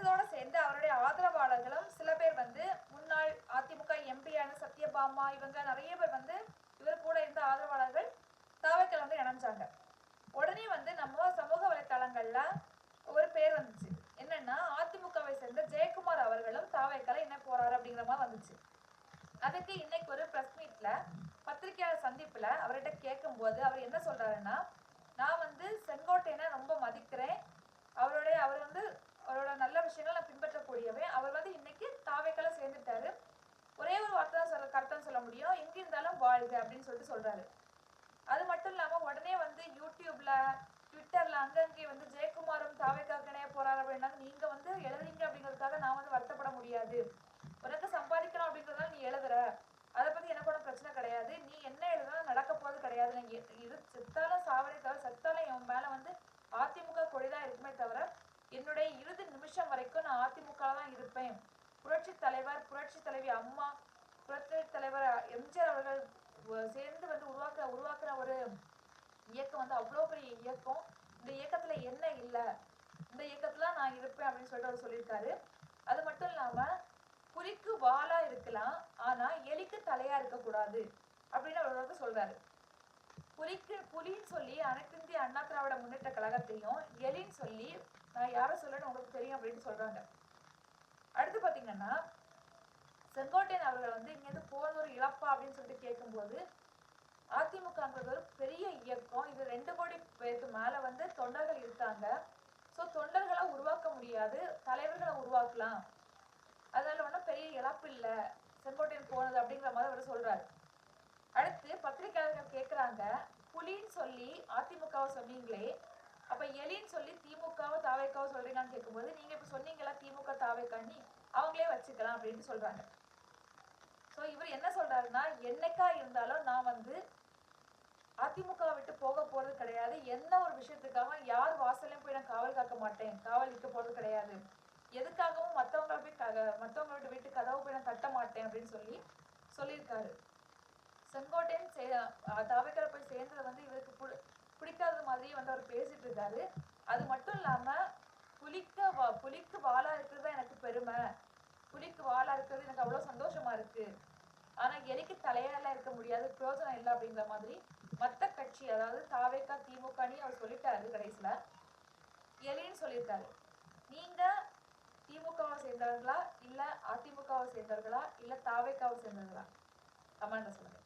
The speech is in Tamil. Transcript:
சேர்ந்து அவருடைய ஆதரவாளர்களும் சில பேர் வந்து முன்னாள் அதிமுக எம்பியான சத்யபாமா இவங்க நிறைய பேர் வந்து இவர் கூட இருந்த ஆதரவாளர்கள் தாவைக்கல் வந்து இணைஞ்சாங்க. உடனே வந்து நம்ம சமூக வலைத்தளங்கள்ல ஒரு பேர் வந்துச்சு. என்னன்னா அதிமுகவை சேர்ந்த ஜெயக்குமார் அவர்களும் தாவைக்கலை என்ன போறாரு அப்படிங்கிற மாதிரி வந்துச்சு. அதுக்கு இன்னைக்கு ஒரு பிரஸ் மீட்ல பத்திரிகையாளர் சந்திப்புல அவர்கிட்ட கேட்கும்போது அவர் என்ன சொல்றாருன்னா நான் வந்து செங்கோட்டையனை ரொம்ப மதிக்கிறேன் அவருடைய அவர் வந்து அவரோட நல்ல விஷயங்கள் நான் பின்பற்றக்கூடியவன் அவர் வந்து இன்னைக்கு தாவைக்கெல்லாம் சேர்ந்துட்டாரு ஒரே ஒரு வார்த்தை தான் சொல்ல கரெக்டாக சொல்ல முடியும் எங்க இருந்தாலும் வாழ்க அப்படின்னு சொல்லிட்டு சொல்றாரு. அது மட்டும் இல்லாம உடனே வந்து யூடியூப்ல ட்விட்டர்ல அங்கங்கே வந்து ஜெயக்குமாரும் தாவைக்காக்கு இணைய போறாரு அப்படின்னா நீங்க வந்து எழுதுறீங்க அப்படிங்கிறதுக்காக நான் வந்து வருத்தப்பட முடியாது. உனக்கு சம்பாதிக்கணும் அப்படிங்கிறதால நீ எழுதுற. அதை பத்தி எனக்கு ஒன்றும் பிரச்சனை கிடையாது. நீ என்ன எழுதுனாலும் நடக்க போறது கிடையாது. இது செத்தாலும் சாவடே தவிர செத்தாலும் என் மேல வந்து அதிமுக கொடிதான் இருக்குமே தவிர என்னுடைய இறுதி நிமிஷம் வரைக்கும் நான் அதிமுக தான் இருப்பேன். புரட்சி தலைவர் புரட்சி தலைவி அம்மா புரட்சி தலைவர் எம்ஜிஆர் அவர்கள் சேர்ந்து வந்து உருவாக்க உருவாக்குற ஒரு இயக்கம் வந்து அவ்வளோ பெரிய இயக்கம். இந்த இயக்கத்துல என்ன இல்லை? இந்த இயக்கத்துல நான் இருப்பேன் அப்படின்னு சொல்லிட்டு அவர் சொல்லியிருக்காரு. அது மட்டும் இல்லாம புலிக்கு வாலா இருக்கலாம் ஆனா எலிக்கு தலையா இருக்கக்கூடாது அப்படின்னு அவர் வந்து சொல்றாரு. புலிக்கு புலின்னு சொல்லி அனைத்திந்திய அண்ணா திராவிட முன்னேற்ற கழகத்தையும் எலின்னு சொல்லி நான் யாரை சொல்லணும் உங்களுக்கு தெரியும் அப்படின்னு சொல்றாங்க. அடுத்து பாத்தீங்கன்னா செங்கோட்டையன் அவர்கள் வந்து இங்கேருந்து போன ஒரு இழப்பா அப்படின்னு சொல்லிட்டு கேட்கும்போது அதிமுகங்கிறது ஒரு பெரிய இயக்கம். இது ரெண்டு கோடி பேருக்கு மேல வந்து தொண்டர்கள் இருக்காங்க. ஸோ தொண்டர்களை உருவாக்க முடியாது. தலைவர்களை உருவாக்கலாம். அதனால ஒன்றும் பெரிய இழப்பு இல்லை. செங்கோட்டையன் போனது அப்படிங்கிற மாதிரி அவர் சொல்றாரு. அடுத்து பத்திரிகையாளர்கள் கேட்குறாங்க புலின்னு சொல்லி அதிமுகவை சொன்னீங்களே. அப்ப எலின்னு சொல்லி திமுகவை தாவைக்காவை சொல்றீங்கன்னு கேட்கும்போது நீங்க இப்ப சொன்னீங்களா திமுக தாவைக்கான்னு அவங்களே வச்சுக்கலாம் அப்படின்ட்டு சொல்றாங்க. ஸோ இவர் என்ன சொல்றாருன்னா என்னைக்கா இருந்தாலும் நான் வந்து அதிமுக விட்டு போக போறது கிடையாது. எந்த ஒரு விஷயத்துக்காக யார் வாசலையும் போய் நான் காவல் காக்க மாட்டேன். காவல் நிற்க போறது கிடையாது. எதுக்காகவும் மற்றவங்களை போய் க- மற்றவங்க வீட்டு கதவு போய் நான் தட்ட மாட்டேன் அப்படின்னு சொல்லி சொல்லியிருக்காரு. செங்கோட்டையன் சே தாவைக்கரை போய் சேர்ந்தது வந்து இவருக்கு பிடி பிடிக்காத மாதிரி வந்து அவர் பேசிட்டு இருக்காரு. அது மட்டும் இல்லாம புலிக்க வா புலிக்கு வாழா இருக்கிறது தான் எனக்கு பெருமை. புலிக்கு வாழா இருக்கிறது எனக்கு அவ்வளவு சந்தோஷமா இருக்கு. ஆனா எலிக்கு தலையால இருக்க முடியாது பிரயோஜனம் இல்லை அப்படிங்கிற மாதிரி மத்த கட்சி அதாவது தாவேக்கா திமுகன்னு அவர் சொல்லிட்டாரு கடைசியில. எலின்னு சொல்லியிருக்காரு. நீங்க திமுகவை சேர்ந்தவர்களா இல்ல அதிமுகவை சேர்ந்தவர்களா இல்ல தாவேக்காவை சேர்ந்தவர்களா? கமெண்ட்ல சொல்லுங்க.